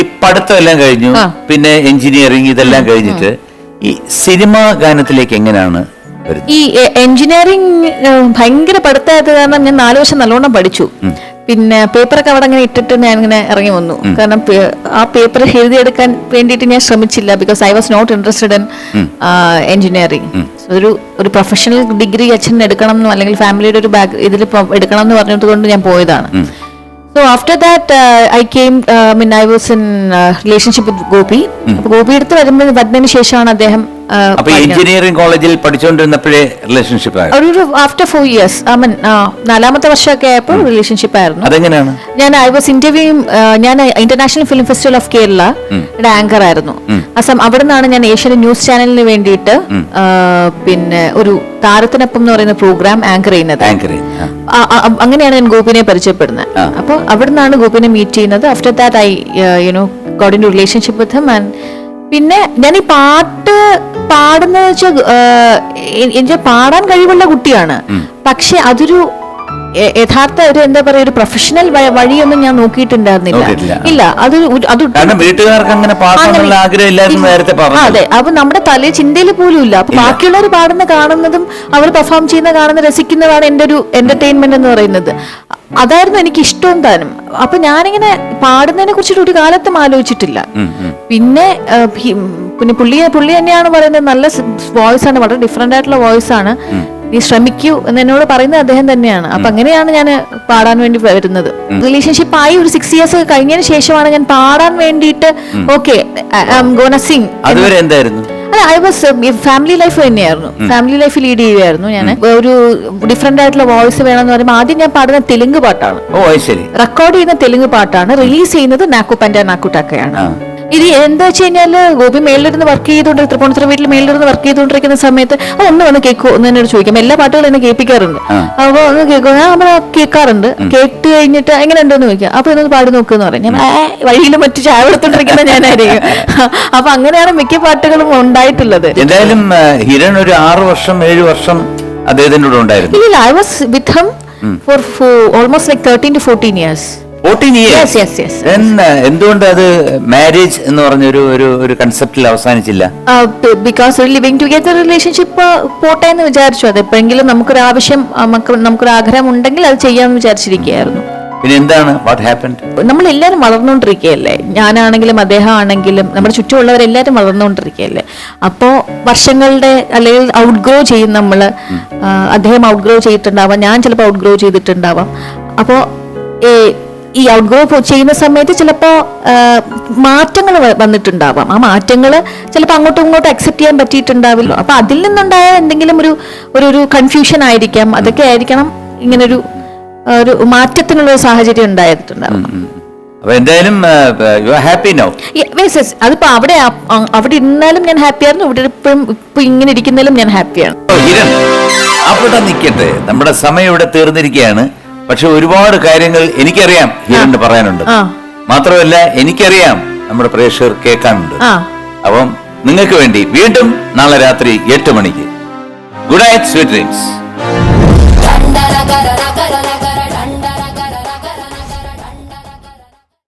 ഈ പഠിത്തം എല്ലാം കഴിഞ്ഞു പിന്നെ എഞ്ചിനീയറിംഗ് ഇതെല്ലാം കഴിഞ്ഞിട്ട് ഈ സിനിമാ ഗാനത്തിലേക്ക് എങ്ങനെയാണ് ഈ എഞ്ചിനീയറിംഗ് ഭയങ്കര പഠിത്തമായത് കാരണം ഞാൻ നാല് വർഷം നല്ലോണം പഠിച്ചു. പിന്നെ പേപ്പറൊക്കെ അവിടെ അങ്ങനെ ഇട്ടിട്ട് ഞാൻ ഇങ്ങനെ ഇറങ്ങി വന്നു. കാരണം ആ പേപ്പർ എഴുതിയെടുക്കാൻ വേണ്ടിയിട്ട് ഞാൻ ശ്രമിച്ചില്ല because I was not interested in engineering. ഒരു ഒരു പ്രൊഫഷണൽ ഡിഗ്രി അച്ഛൻ എടുക്കണം എന്നും അല്ലെങ്കിൽ ഫാമിലിയുടെ ഒരു ബാക്ക് ഇതിൽ എടുക്കണം എന്ന് പറഞ്ഞത് കൊണ്ട് ഞാൻ പോയതാണ്. So after that I came mean I was in relationship with Gopi Gopi. Gopi എടുത്ത് വരുമ്പോൾ വരുന്നതിന് ശേഷമാണ് അദ്ദേഹം uh, അപ്പൊ എഞ്ചിനീയറിംഗ് കോളേജിൽ പഠിച്ചുകൊണ്ടിരുന്നപ്പോഴേ റിലേഷൻഷിപ്പ് ഒരു after four years I mean നാലാമത്തെ വർഷമൊക്കെ ആയപ്പോൾ റിലേഷൻഷിപ്പ് ആയിരുന്നു. അതെങ്ങനെയാണ്? ഞാൻ ഐ വാസ് ഇന്റർവ്യൂ ഞാൻ international film festival of Kerala anchor ആയിരുന്നു. അസം അവിടെ നിന്നാണ് ഞാൻ ഏഷ്യൻ ന്യൂസ് ചാനലിന് വേണ്ടിയിട്ട് പിന്നെ ഒരു താരത്തിനൊപ്പം എന്ന് പറയുന്ന പ്രോഗ്രാം ആങ്കർ ചെയ്യുന്നത്. അങ്ങനെയാണ് ഞാൻ ഗോപിനെ പരിചയപ്പെടുന്നത്. അപ്പൊ അപ്പോൾ അവിടെ നിന്നാണ് ഗോപിനെ മീറ്റ് ചെയ്യുന്നത് after that I you know got in relationship with him and പിന്നെ ഞാൻ ഈ പാട്ട് പാടുന്ന വെച്ചാൽ എനിക്ക് പാടാൻ കഴിവുള്ള കുട്ടിയാണ്. പക്ഷെ അതൊരു യഥാർത്ഥ ഒരു എന്താ പറയാ ഒരു പ്രൊഫഷണൽ വഴിയൊന്നും ഞാൻ നോക്കിയിട്ടുണ്ടായിരുന്നില്ല. ഇല്ല അത് അത് വീട്ടുകാർക്ക് അങ്ങനെ അതെ അപ്പൊ നമ്മുടെ തലേ ചിന്തയിൽ പോലും ഇല്ല. അപ്പൊ ബാക്കിയുള്ളവർ പാടുന്ന കാണുന്നതും അവർ പെർഫോം ചെയ്യുന്ന കാണുന്ന രസിക്കുന്നതാണ് എന്റെ ഒരു എന്റർടൈൻമെന്റ് എന്ന് പറയുന്നത്. അതായിരുന്നു എനിക്ക് ഇഷ്ടവും താനും. അപ്പൊ ഞാനിങ്ങനെ പാടുന്നതിനെ കുറിച്ചിട്ട് ഒരു കാലത്തും ആലോചിച്ചിട്ടില്ല. പിന്നെ പിന്നെ പുള്ളി പുള്ളി തന്നെയാണ് പറയുന്നത് നല്ല വോയിസ് ആണ് വളരെ ഡിഫറെന്റ് ആയിട്ടുള്ള വോയിസ് ആണ് നീ ശ്രമിക്കൂ എന്ന് എന്നോട് പറയുന്നത് അദ്ദേഹം തന്നെയാണ്. അപ്പൊ അങ്ങനെയാണ് ഞാൻ പാടാൻ വേണ്ടി വരുന്നത്. റിലേഷൻഷിപ്പ് ആയി ഒരു സിക്സ് ഇയേഴ്സ് കഴിഞ്ഞതിന് ശേഷമാണ് ഞാൻ പാടാൻ വേണ്ടിയിട്ട് ഓക്കെ ഗോണ സിംഗ് അതുവരെ എന്തായിരുന്നു? അല്ല ഐ വാസ് ഫാമിലി ലൈഫ് തന്നെയായിരുന്നു. ഫാമിലി ലൈഫ് ലീഡ് ചെയ്യുകയായിരുന്നു ഞാൻ ഒരു ഡിഫറെന്റ് ആയിട്ടുള്ള വോയിസ് വേണമെന്ന് പറയുമ്പോൾ ആദ്യം ഞാൻ പാടുന്ന തെലുങ്ക് പാട്ടാണ്. റെക്കോർഡ് ചെയ്യുന്ന തെലുങ്ക് പാട്ടാണ്. റിലീസ് ചെയ്യുന്നത് നാക്കു പൻഡ നാക്കു ടാക്കയാണ് ആ. ഇത് എന്താ വെച്ച് കഴിഞ്ഞാൽ ഗോപി മേളിലിരുന്ന് വർക്ക് ചെയ്തുകൊണ്ട് തൃപ്പൂണിത്തുറ വീട്ടിൽ മേളിലിരുന്ന് വർക്ക് ചെയ്തുകൊണ്ടിരിക്കുന്ന സമയത്ത് അത് ഒന്ന് വന്ന് കേൾക്കോ എന്ന് എന്നോട് ചോദിക്കാം. എല്ലാ പാട്ടുകളും എന്നെ കേൾപ്പിക്കാറുണ്ട്. അപ്പോൾ അപ്പൊ ഒന്ന് കേൾക്കും ഞാൻ അവിടെ കേൾക്കാറുണ്ട്. കേട്ട് കഴിഞ്ഞിട്ട് എങ്ങനെ ഉണ്ടെന്ന് ചോദിക്കാം. അപ്പൊ ഒന്ന് പാടി നോക്കുന്ന് പറഞ്ഞു ഞാൻ "ഏ, വഴിയിലും മറ്റു ചായ കൊടുത്തോണ്ടിരിക്കുന്ന ഞാനായിരിക്കും. അപ്പൊ അങ്ങനെയാണ് മിക്ക പാട്ടുകളും ഉണ്ടായിട്ടുള്ളത്. എന്തായാലും ഹിരൺ ഒരു ആറ് വർഷം ഏഴ് വർഷം അദ്ദേഹത്തിന്റെ കൂടെ ഉണ്ടായിരുന്നു. ഇല്ല I was with hmm for almost like thirteen to fourteen years എന്തുകൊണ്ട് അത് മാരേജ് എന്ന് പറഞ്ഞൊരു ഒരു ഒരു കൺസെപ്റ്റിൽ അവസാനിച്ചില്ല? ബിക്കോസ് ഒരു ലിവിങ് ടുഗെദർ റിലേഷൻഷിപ്പ് പോട്ടെ എന്ന് വിചാരിച്ചു. അത് എപ്പോഴെങ്കിലും നമുക്കൊരു ആവശ്യം നമുക്ക് നമുക്കൊരു ആഗ്രഹം ഉണ്ടെങ്കിൽ അത് ചെയ്യാമെന്ന് വിചാരിച്ചിരിക്കുകയായിരുന്നു. പിന്നെ എന്താണ്? വാട്ട് ഹാപ്പൻഡ് നമ്മൾ എല്ലാവരും വളർന്നുകൊണ്ടിരിക്കുകയല്ലേ? ഞാനാണെങ്കിലും അദ്ദേഹം ആണെങ്കിലും നമ്മുടെ ചുറ്റുമുള്ളവരെല്ലാവരും വളർന്നുകൊണ്ടിരിക്കുകയല്ലേ? അപ്പോ വർഷങ്ങളുടെ അല്ലെങ്കിൽ ഔട്ട് ഗ്രോ ചെയ്യും നമ്മൾ അദ്ദേഹം ഔട്ട് ഗ്രോ ചെയ്തിട്ടുണ്ടാവാം ഞാൻ ചിലപ്പോൾ ഔട്ട് ഗ്രോ ചെയ്തിട്ടുണ്ടാവാം അപ്പോൾ ഈ ഔട്ട് ഗ്രോ ചെയ്യുന്ന സമയത്ത് ചിലപ്പോൾ മാറ്റങ്ങൾ വന്നിട്ടുണ്ടാവാം. ആ മാറ്റങ്ങൾ ചിലപ്പോൾ അങ്ങോട്ടും ഇങ്ങോട്ടും അക്സെപ്റ്റ് ചെയ്യാൻ പറ്റിയിട്ടുണ്ടാവില്ല. അപ്പൊ അതിൽ നിന്നുണ്ടായ എന്തെങ്കിലും ഒരു ഒരു ഒരു കൺഫ്യൂഷൻ ആയിരിക്കാം. അതൊക്കെ ആയിരിക്കണം ഇങ്ങനൊരു ഒരു മാറ്റത്തിനുള്ള ഒരു സാഹചര്യം ഉണ്ടായിട്ടുണ്ടാവും എന്തായാലും you are happy no yes. അതിപ്പോ അവിടെ അവിടെ ഇരുന്നാലും ഞാൻ ഹാപ്പി ആയിരുന്നു. ഇവിടെ ഇപ്പോഴും ഇപ്പൊ ഇങ്ങനെ ഇരിക്കുന്നതിലും ഞാൻ ഹാപ്പിയാണ് അവിടെ നിൽക്കട്ടെ നമ്മുടെ സമയം ഇവിടെ തീർന്നിരിക്കുകയാണ്. പക്ഷെ ഒരുപാട് കാര്യങ്ങൾ എനിക്കറിയാം ഹിരണ്ട് പറയാനുണ്ട്. ആ. മാത്രമല്ല എനിക്കറിയാം നമ്മുടെ പ്രേക്ഷകർ കേൾക്കാനുണ്ട്. അപ്പം നിങ്ങൾക്ക് വേണ്ടി വീണ്ടും നാളെ രാത്രി എട്ട് മണിക്ക്. Good night sweet dreams.